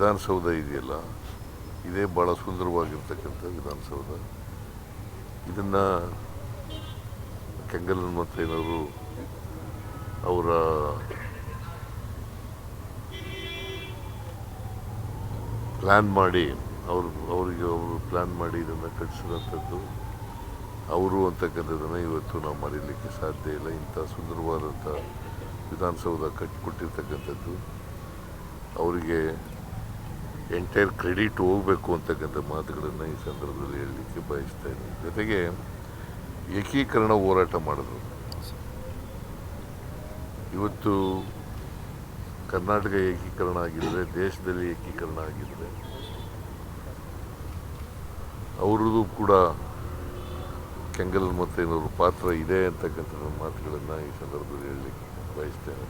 ವಿಧಾನಸೌಧ ಇದೆಯಲ್ಲ, ಇದೇ ಭಾಳ ಸುಂದರವಾಗಿರ್ತಕ್ಕಂಥ ವಿಧಾನಸೌಧ. ಇದನ್ನು ಕೆಂಗಲ್ ಹನುಮಂತಯ್ಯನವರು ಅವರ ಪ್ಲ್ಯಾನ್ ಮಾಡಿ, ಅವರು, ಅವರಿಗೆ ಅವರು ಪ್ಲ್ಯಾನ್ ಮಾಡಿ ಇದನ್ನು ಕಟ್ಟಿಸಿದಂಥದ್ದು. ಅವರು ಅಂತಕ್ಕಂಥದ್ದನ್ನು ಇವತ್ತು ನಾವು ಮರೀಲಿಕ್ಕೆ ಸಾಧ್ಯ ಇಲ್ಲ. ಇಂಥ ಸುಂದರವಾದಂಥ ವಿಧಾನಸೌಧ ಕಟ್ಟಿಕೊಟ್ಟಿರ್ತಕ್ಕಂಥದ್ದು ಅವರಿಗೆ ಎಂಟೈರ್ ಕ್ರೆಡಿಟ್ ಹೋಗಬೇಕು ಅಂತಕ್ಕಂಥ ಮಾತುಗಳನ್ನು ಈ ಸಂದರ್ಭದಲ್ಲಿ ಹೇಳಲಿಕ್ಕೆ ಬಯಸ್ತೇನೆ ಜೊತೆಗೆ ಏಕೀಕರಣ ಹೋರಾಟ ಮಾಡಿದ್ರು ಇವತ್ತು ಕರ್ನಾಟಕ ಏಕೀಕರಣ ಆಗಿದ್ರೆ, ದೇಶದಲ್ಲಿ ಏಕೀಕರಣ ಆಗಿದ್ರೆ, ಅವ್ರದ್ದು ಕೂಡ ಕೆಂಗಲ್ ಹನುಮಂತಯ್ಯನವ್ರ ಪಾತ್ರ ಇದೆ ಅಂತಕ್ಕಂಥ ಮಾತುಗಳನ್ನು ಈ ಸಂದರ್ಭದಲ್ಲಿ ಹೇಳಲಿಕ್ಕೆ ಬಯಸ್ತೇನೆ.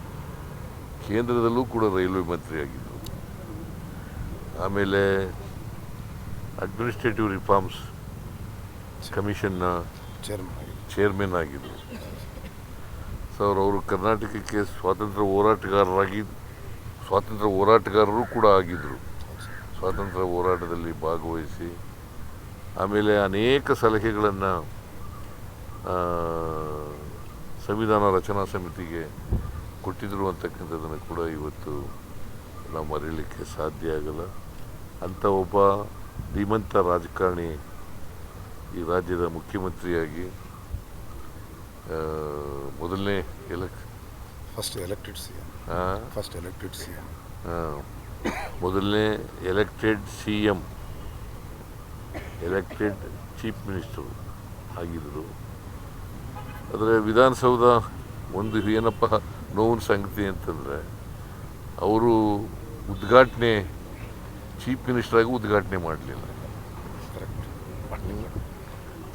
ಕೇಂದ್ರದಲ್ಲೂ ಕೂಡ ರೈಲ್ವೆ ಮಂತ್ರಿ ಆಗಿದ್ದರು ಆಮೇಲೆ ಅಡ್ಮಿನಿಸ್ಟ್ರೇಟಿವ್ ರಿಫಾರ್ಮ್ಸ್ ಕಮಿಷನ್ನ ಚೇರ್ಮನ್ ಚೇರ್ಮನ್ ಆಗಿದ್ದರು ಸೊ ಅವ್ರು ಅವರು ಕರ್ನಾಟಕಕ್ಕೆ ಸ್ವಾತಂತ್ರ್ಯ ಹೋರಾಟಗಾರರಾಗಿ ಸ್ವಾತಂತ್ರ್ಯ ಹೋರಾಟಗಾರರು ಕೂಡ ಆಗಿದ್ದರು ಸ್ವಾತಂತ್ರ್ಯ ಹೋರಾಟದಲ್ಲಿ ಭಾಗವಹಿಸಿ ಆಮೇಲೆ ಅನೇಕ ಸಲಹೆಗಳನ್ನು ಸಂವಿಧಾನ ರಚನಾ ಸಮಿತಿಗೆ ಕೊಟ್ಟಿದ್ರು ಅಂತಕ್ಕಂಥದ್ದನ್ನು ಕೂಡ ಇವತ್ತು ನಾವು ಮರೀಲಿಕ್ಕೆ ಸಾಧ್ಯ ಆಗಲ್ಲ. ಅಂಥ ಒಬ್ಬ ಧೀಮಂತ ರಾಜಕಾರಣಿ ಈ ರಾಜ್ಯದ ಮುಖ್ಯಮಂತ್ರಿಯಾಗಿ ಮೊದಲನೇ elect first elected C first elected C M ಆ, ಮೊದಲನೇ elected C M elected chief minister ಆಗಿದ್ದರು. ಆದರೆ ವಿಧಾನಸೌಧ ಒಂದು ಏನಪ್ಪ ನೋವಿನ ಸಂಗತಿ ಅಂತಂದರೆ ಅವರು ಉದ್ಘಾಟನೆ ಚೀಫ್ ಮಿನಿಸ್ಟ್ರಾಗಿ ಉದ್ಘಾಟನೆ ಮಾಡಲಿಲ್ಲ. ಕರೆಕ್ಟ್ ಮಾಡಲಿಲ್ಲ.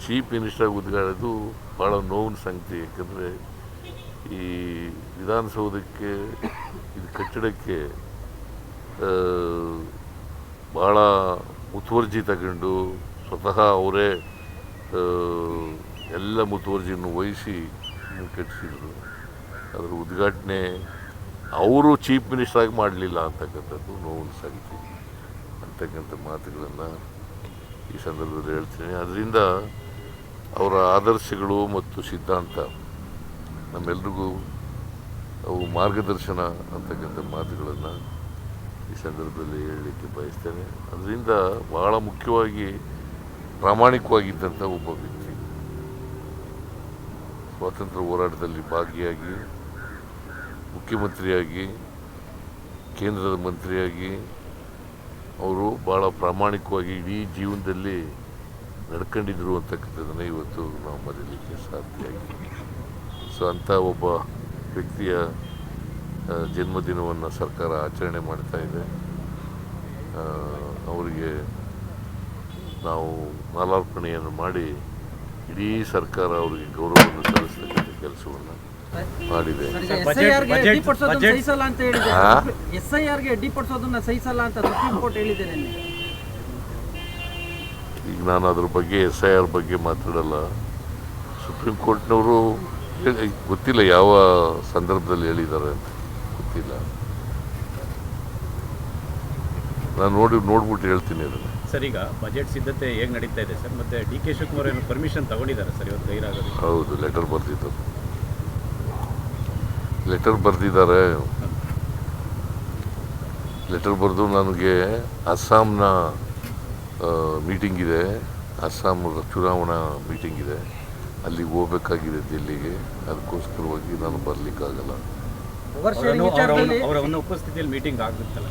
ಚೀಫ್ ಮಿನಿಸ್ಟರ್ ಉದ್ಘಾಟದು ಭಾಳ ನೋವಿನ ಸಂಗತಿ ಯಾಕಂದರೆ ಈ ವಿಧಾನಸೌಧಕ್ಕೆ ಇದು ಕಟ್ಟಡಕ್ಕೆ ಭಾಳ ಮುತುವರ್ಜಿ ತಗೊಂಡು ಸ್ವತಃ ಅವರೇ ಎಲ್ಲ ಮುತುವರ್ಜಿಯನ್ನು ವಹಿಸಿ ಕಟ್ಟಿಸಿದರು. ಅದರ ಉದ್ಘಾಟನೆ ಅವರು ಚೀಫ್ ಮಿನಿಸ್ಟರ್ ಆಗಿ ಮಾಡಲಿಲ್ಲ ಅಂತಕ್ಕಂಥದ್ದು ನೋವಿನ ಸಂಗತಿ. ಅಂತಕ್ಕಂಥ ಮಾತುಗಳನ್ನು ಈ ಸಂದರ್ಭದಲ್ಲಿ ಹೇಳ್ತೀನಿ. ಅದರಿಂದ ಅವರ ಆದರ್ಶಗಳು ಮತ್ತು ಸಿದ್ಧಾಂತ ನಮ್ಮೆಲ್ರಿಗೂ ಅವು ಮಾರ್ಗದರ್ಶನ ಅಂತಕ್ಕಂಥ ಮಾತುಗಳನ್ನು ಈ ಸಂದರ್ಭದಲ್ಲಿ ಹೇಳಲಿಕ್ಕೆ ಬಯಸ್ತೇನೆ. ಅದರಿಂದ ಬಹಳ ಮುಖ್ಯವಾಗಿ ಪ್ರಾಮಾಣಿಕವಾಗಿದ್ದಂಥ ಒಬ್ಬ ವ್ಯಕ್ತಿ, ಸ್ವಾತಂತ್ರ್ಯ ಹೋರಾಟದಲ್ಲಿ ಭಾಗಿಯಾಗಿ, ಮುಖ್ಯಮಂತ್ರಿಯಾಗಿ, ಕೇಂದ್ರದ ಮಂತ್ರಿಯಾಗಿ ಅವರು ಭಾಳ ಪ್ರಾಮಾಣಿಕವಾಗಿ ಇಡೀ ಜೀವನದಲ್ಲಿ ನಡ್ಕೊಂಡಿದ್ರು ಅಂತಕ್ಕಂಥದ್ದನ್ನು ಇವತ್ತು ನಾವು ಮರೀಲಿಕ್ಕೆ ಸಾಧ್ಯ ಆಗಿದೆ. ಸೊ ಅಂಥ ಒಬ್ಬ ವ್ಯಕ್ತಿಯ ಜನ್ಮದಿನವನ್ನು ಸರ್ಕಾರ ಆಚರಣೆ ಮಾಡ್ತಾ ಇದೆ. ಅವರಿಗೆ ನಾವು ಮಾಲಾರ್ಪಣೆಯನ್ನು ಮಾಡಿ ಇಡೀ ಸರ್ಕಾರ ಅವರಿಗೆ ಗೌರವವನ್ನು ಸಲ್ಲಿಸ್ತಕ್ಕಂಥ ಕೆಲಸವನ್ನು ಮಾಡಿದೆ. ಈಗ ನಾನು ಅದ್ರ ಬಗ್ಗೆ ಎಸ್ ಐ ಆರ್ ಬಗ್ಗೆ ಮಾತಾಡಲ್ಲ. ಸುಪ್ರೀಂ ಕೋರ್ಟ್ನವರು ಗೊತ್ತಿಲ್ಲ ಯಾವ ಸಂದರ್ಭದಲ್ಲಿ ಹೇಳಿದ್ದಾರೆ ಅಂತ. ಗೊತ್ತಿಲ್ಲ. ನಾನು ನೋಡಿ ನೋಡ್ಬಿಟ್ಟು ಹೇಳ್ತೀನಿ ಅದನ್ನು. ಸರ್ ಈಗ ಬಜೆಟ್ ಸಿದ್ಧತೆ ಹೇಗೆ ನಡೀತಾ ಇದೆ ಸರ್? ಮತ್ತೆ ಡಿ ಕೆ ಶಿವಕುಮಾರ್ ಏನು ಪರ್ಮಿಷನ್ ತಗೊಂಡಿದ್ದಾರೆ ಸರ್ ಇವತ್ತು ಗೈರಾಗೋದು ಹೌದು ಲೆಟರ್ ಬರೆದಿದ್ದಾರೆ ಲೆಟರ್ ಬರೆದಿದ್ದಾರೆ. ಲೆಟರ್ ಬರೆದು ನನಗೆ ಅಸ್ಸಾಂನ ಮೀಟಿಂಗ್ ಇದೆ. ಅಸ್ಸಾಂ ಚುನಾವಣಾ ಮೀಟಿಂಗ್ ಇದೆ. ಅಲ್ಲಿಗೆ ಹೋಗ್ಬೇಕಾಗಿದೆ ದಿಲ್ಲಿಗೆ. ಅದಕ್ಕೋಸ್ಕರವಾಗಿ ನಾನು ಬರಲಿಕ್ಕಾಗಲ್ಲ. ಅವರ ಉಪಸ್ಥಿತಿಯಲ್ಲಿ ಮೀಟಿಂಗ್ ಆಗುತ್ತಲ್ಲ